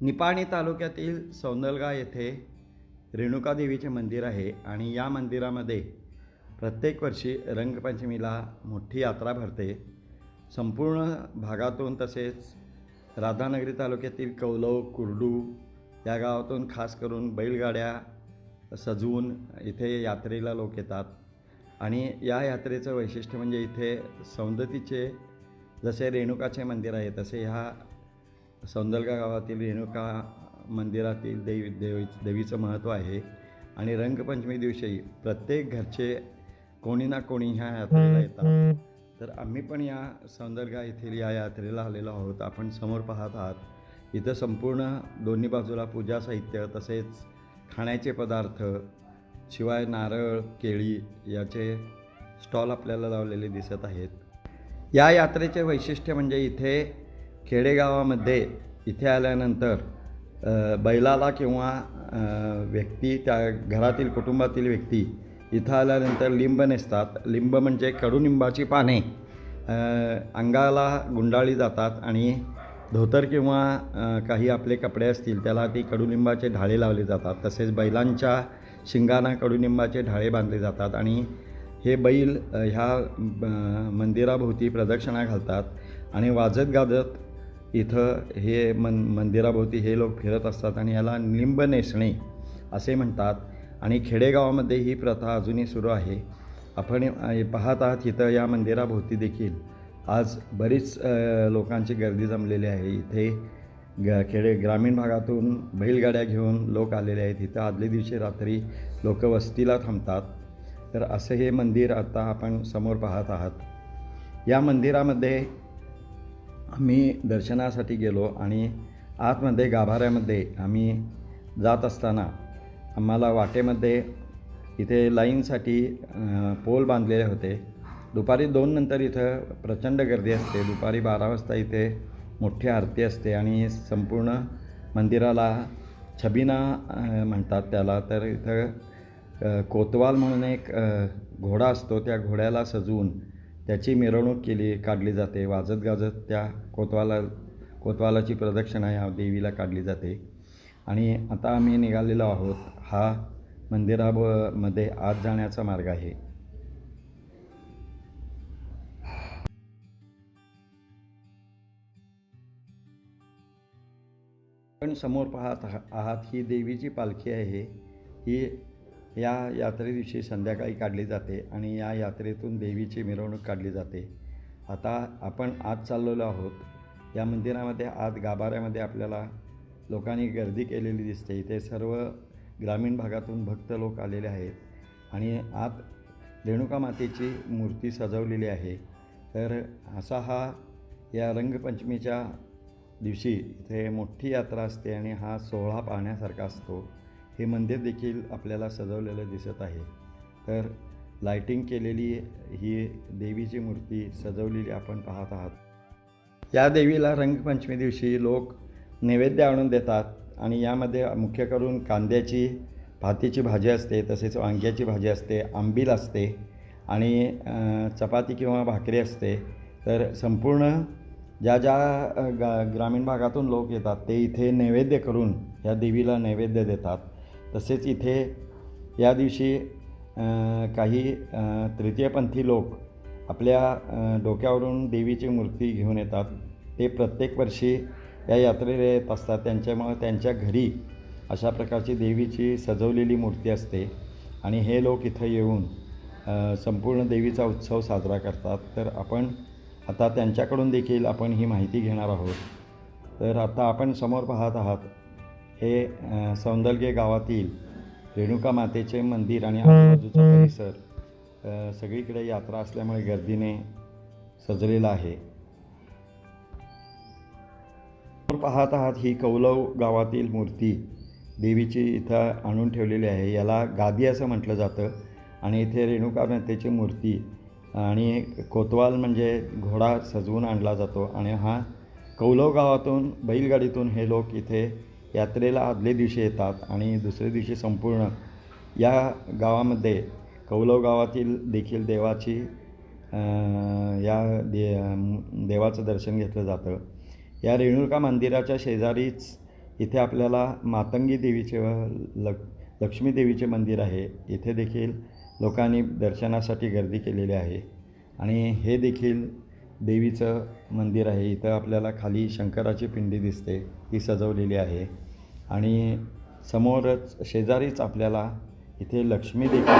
निपाणी तालुक्यातील सौंदलगा येथे रेणुका देवीचे मंदिर आहे आणि या मंदिरामध्ये प्रत्येक वर्षी रंगपंचमीला मोठी यात्रा भरते. संपूर्ण भागातून तसेच राधानगरी तालुक्यातील कौलव कुर्डू या गावातून खास करून बैलगाड्या सजवून इथे यात्रेला लोक येतात. आणि या यात्रेचं वैशिष्ट्य म्हणजे इथे सौंदतीचे जसे रेणुकाचे मंदिर आहे तसे ह्या सौंदलगा गावातील रेणुका मंदिरातील देवी देवी देवीचं महत्त्व आहे. आणि रंगपंचमी दिवशी प्रत्येक घरचे कोणी ना कोणी ह्या यात्रेला येतात. तर आम्ही पण या सौंदलगा येथील या यात्रेला आलेलो आहोत. आपण समोर पाहत आहात. इथं संपूर्ण दोन्ही बाजूला पूजा साहित्य तसेच खाण्याचे पदार्थ शिवाय नारळ केळी याचे स्टॉल आपल्याला लावलेले दिसत आहेत. या यात्रेचे वैशिष्ट्य म्हणजे इथे खेडेगावामध्ये इथे आल्यानंतर बैलाला किंवा व्यक्ती त्या घरातील कुटुंबातील व्यक्ती इथं आल्यानंतर लिंब नेसतात. लिंब म्हणजे कडुनिंबाची पाने. अंगाला गुंडाळी जातात आणि धोतर किंवा काही आपले कपडे असतील त्याला ती कडुलिंबाचे ढाळे लावले जातात. तसेच बैलांच्या शिंगांना कडुलिंबाचे ढाळे बांधले जातात आणि हे बैल ह्या मंदिराभोवती प्रदक्षिणा घालतात आणि वाजत गाजत इथं हे मन मंदिराभोवती हे लोक फिरत असतात आणि याला लिंब नेसणे असे म्हणतात. आणि खेडेगावामध्ये ही प्रथा अजूनही सुरू आहे. आपण पाहत आहात इथं या मंदिराभोवती देखील. आज बरीच लोकांची गर्दी जमलेली आहे. इथे ग खेडे ग्रामीण भागातून बैलगाड्या घेऊन लोक आलेले आहेत. इथं आदल्या दिवशी रात्री लोक वस्तीला थांबतात. तर असं हे मंदिर आता आपण समोर पाहत आहात. या मंदिरामध्ये आम्ही दर्शनासाठी गेलो आणि आतमध्ये गाभाऱ्यामध्ये आम्ही जात असताना आम्हाला वाटेमध्ये इथे लाईनसाठी पोल बांधलेले होते. दुपारी दोन नंतर इथं प्रचंड गर्दी असते. दुपारी बारा वाजता इथे मोठी आरती असते आणि संपूर्ण मंदिराला छबिना म्हणतात त्याला. तर इथं कोतवाल म्हणून एक घोडा असतो. त्या घोड्याला सजवून त्याची मिरवणूक केली काढली जाते. वाजत गाजत त्या कोतवाला कोतवालाची प्रदक्षिणा या देवीला काढली जाते. आणि आता आम्ही निघालेलो आहोत. हा मंदिरामध्ये आत जाण्याचा मार्ग आहे. आपण समोर पाहत आहा- आहात ही देवीची पालखी आहे. ही या यात्रे दिवशी संध्याकाळी काढली जाते आणि या यात्रेतून देवीची मिरवणूक काढली जाते. आता आपण आज चाललेलो आहोत. या मंदिरामध्ये आत गाभाऱ्यामध्ये आपल्याला लोकांनी गर्दी केलेली दिसते. इथे सर्व ग्रामीण भागातून भक्त लोक आलेले आहेत आणि आत रेणुका मातेची मूर्ती सजवलेली आहे. तर असा हा या रंगपंचमीच्या दिवशी इथे मोठी यात्रा असते आणि हा सोहळा पाहण्यासारखा असतो. हे मंदिर देखील आपल्याला सजवलेलं दिसत आहे. तर लाइटिंग केलेली ही देवीची मूर्ती सजवलेली आपण पाहत आहात. या देवीला रंगपंचमी दिवशी लोक नैवेद्य आणून देतात आणि यामध्ये मुख्य करून कांद्याची भातीची भाजी असते तसेच वांग्याची भाजी असते आंबील असते आणि चपाती किंवा भाकरी असते. तर संपूर्ण ज्या ज्या अ, ग्रामीण भागातून लोक येतात ते इथे नैवेद्य करून या देवीला नैवेद्य देतात. तसेच इथे या दिवशी काही तृतीयपंथी लोक आपल्या डोक्यावरून देवीची मूर्ती घेऊन येतात. ते प्रत्येक वर्षी या यात्रेला येत असतात. त्यांच्यामुळं त्यांच्या घरी अशा प्रकारची देवीची सजवलेली मूर्ती असते आणि हे लोक इथं येऊन संपूर्ण देवीचा उत्सव साजरा करतात. तर आपण आता त्यांच्याकडून देखील आपण ही माहिती घेणार आहोत. तर आता आपण समोर पाहत आहात हे सौंदर्य गावातील रेणुका मातेचे मंदिर आणि आजूबाजूचा परिसर सगळीकडे यात्रा असल्यामुळे गर्दीने सजलेला आहे. पाहत आहात ही कौलव गावातील मूर्ती देवीची इथं आणून ठेवलेली आहे. याला गादी असं म्हटलं जातं आणि इथे रेणुका मातेची मूर्ती आणि कोतवाल म्हणजे घोडा सजवून आणला जातो आणि हा कौलव गावातून बैलगाडीतून हे लोक इथे यात्रेला आदले दिवशी येतात आणि दुसऱ्या दिवशी संपूर्ण. या गावामध्ये कौलव गावातील देखील देवाची या दे देवाचं दर्शन घेतलं जातं. या रेणुका मंदिराच्या शेजारीच इथे आपल्याला मातंगी देवीचे व लक लक्ष्मी देवीचे मंदिर आहे. इथे देखील लोकांनी दर्शनासाठी गर्दी केलेली आहे. आणि हे देखील देवीचं मंदिर आहे. इथं आपल्याला खाली शंकराची पिंडी दिसते. ती सजवलेली आहे. आणि समोरच शेजारीच आपल्याला इथे लक्ष्मी देखील.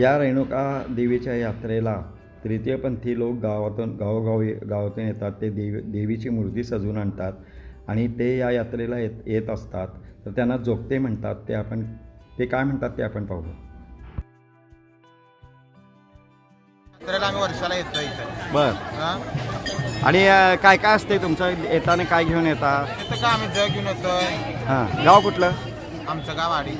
या रेणुका देवीच्या यात्रेला तृतीयपंथी लोक गावातून गावोगावी गावातून येतात. ते देवी देवीची मूर्ती सजवून आणतात आणि ते या यात्रेला येत येत असतात. तर त्यांना जोगते म्हणतात. ते आपण ते काय म्हणतात ते आपण पाहू. यात्रेला आम्ही वर्षाला येतो इथं. बर. हा? आणि अ, काय काय असते तुमचं? येताना काय घेऊन येता? तिथं का आम्ही जग घेऊन येतोय. हां. गाव कुठलं? आमचं गाव आडी.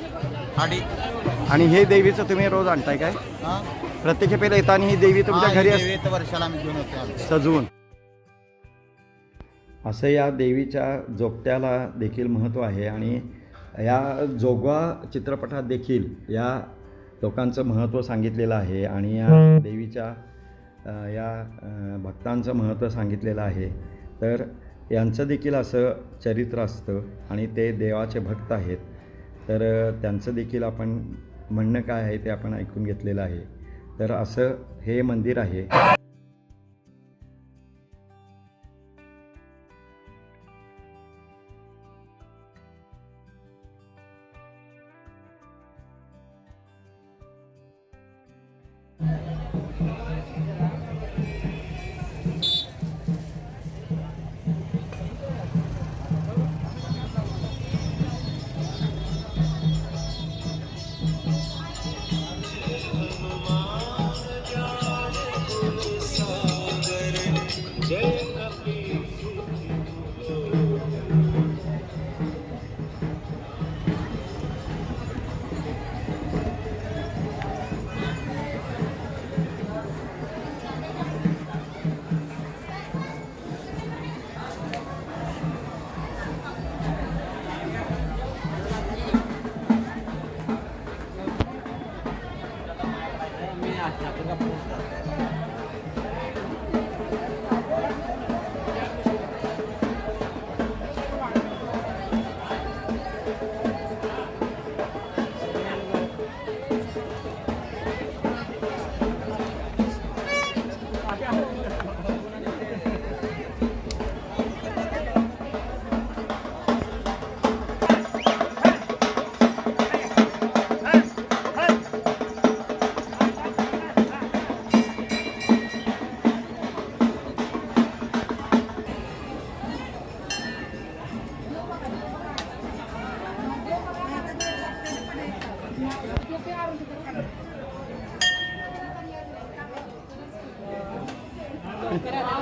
आणि हे देवीचं तुम्ही रोज आणताय काय? हा? प्रत्येक वेळेला येताना ही देवी तुमच्या हा, घरी असते वर्षाला आम्ही घेऊन सजवून. असं या देवीच्या जोगत्याला देखील महत्त्व आहे आणि या जोगवा चित्रपटात देखील या लोकांचं महत्त्व सांगितलेलं आहे आणि या देवीच्या अ, या अ, भक्तांचं महत्त्व सांगितलेलं आहे. तर यांचं देखील असं चरित्र असतं आणि ते देवाचे भक्त आहेत. तर त्यांचं देखील आपण म्हणणं काय आहे ते आपण ऐकून घेतलेलं आहे. तर असं हे मंदिर आहे.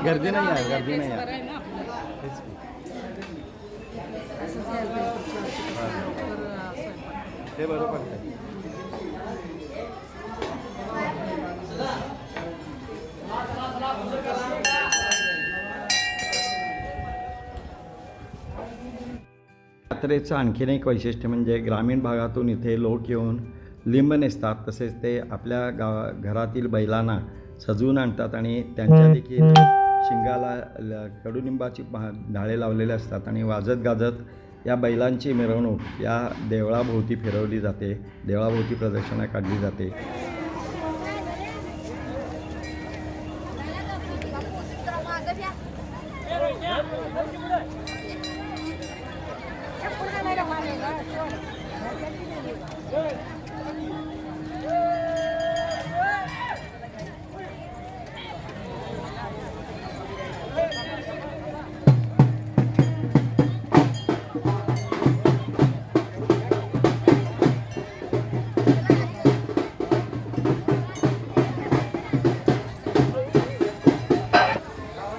गर्दी नाही आहे गर्दी नाही आहे ते बरोबर यात्रेचं आणखीन एक वैशिष्ट्य म्हणजे ग्रामीण भागातून इथे लोक येऊन लिंब नेसतात तसेच ते आपल्या गावा घरातील बैलांना सजवून आणतात आणि त्यांच्या देखील शिंगाला कडुलिंबाची पा- डाळे लावलेले असतात आणि वाजत गाजत या बैलांची मिरवणूक या देवळाभोवती फिरवली जाते. देवळाभोवती प्रदक्षिणा काढली जाते.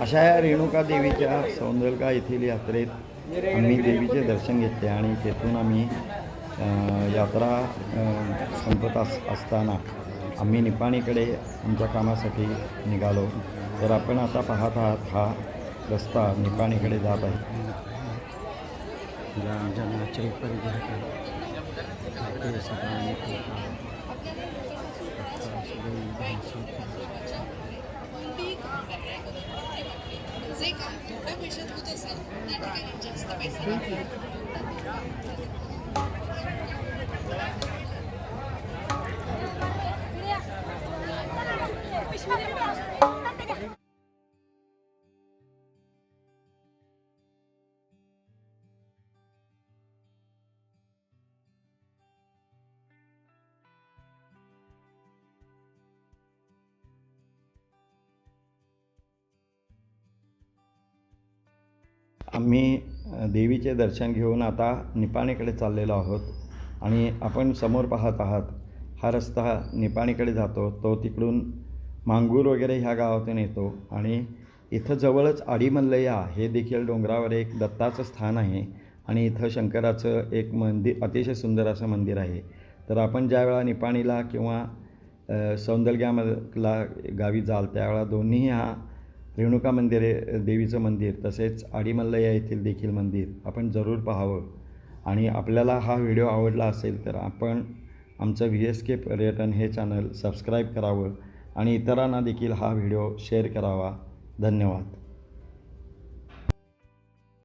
अशा या रेणुका देवीच्या सौंदर्गा येथील यात्रेत आम्ही देवीचे दर्शन घेतले आणि तेथून आम्ही यात्रा संपत अस असताना आम्ही निपाणीकडे आमच्या कामासाठी निघालो. तर आपण आता पाहत आहात हा रस्ता निपाणीकडे जात आहे. जे काम थोड्या पैशात होत असेल त्या ठिकाणी जास्त पैसे आम्ही देवीचे दर्शन घेऊन आता निपाणीकडे चाललेलो आहोत आणि आपण समोर पाहत आहात हा रस्ता निपाणीकडे जातो तो तिकडून मांगूर वगैरे ह्या गावातून येतो आणि इथं जवळच आडीमल्लया हे देखील डोंगरावर एक दत्ताचं स्थान आहे आणि इथं शंकराचं एक मंदिर अतिशय सुंदर असं मंदिर आहे. तर आपण ज्या वेळा निपाणीला किंवा अ, सौंदर्यामधला गावी जाल त्यावेळा दोन्ही हा रेणुका मंदिरे देवीचं मंदिर तसेच आडीमल्लया येथील देखील मंदिर आपण जरूर पाहावं. आणि आपल्याला हा व्हिडिओ आवडला असेल तर आपण आमचं व्ही एस के पर्यटन हे चॅनल सबस्क्राईब करावं आणि इतरांना देखील हा व्हिडिओ शेअर करावा. धन्यवाद.